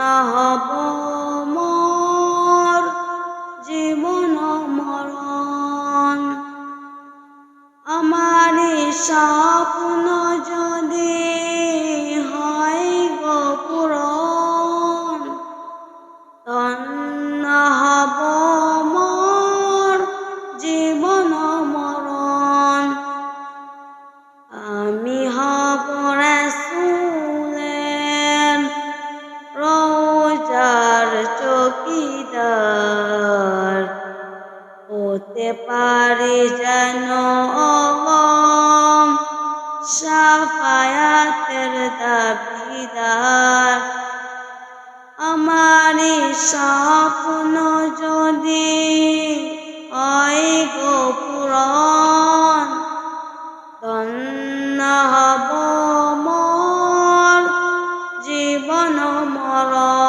ধন্য হব মোর জীবন মরণ। আমার স্বপ্ন পারি যেন সাফায়াতের দাবিদার। আমারি স্বপ্ন যদি হয় গো পুরন ধন্য হব মর জীবন মরণ।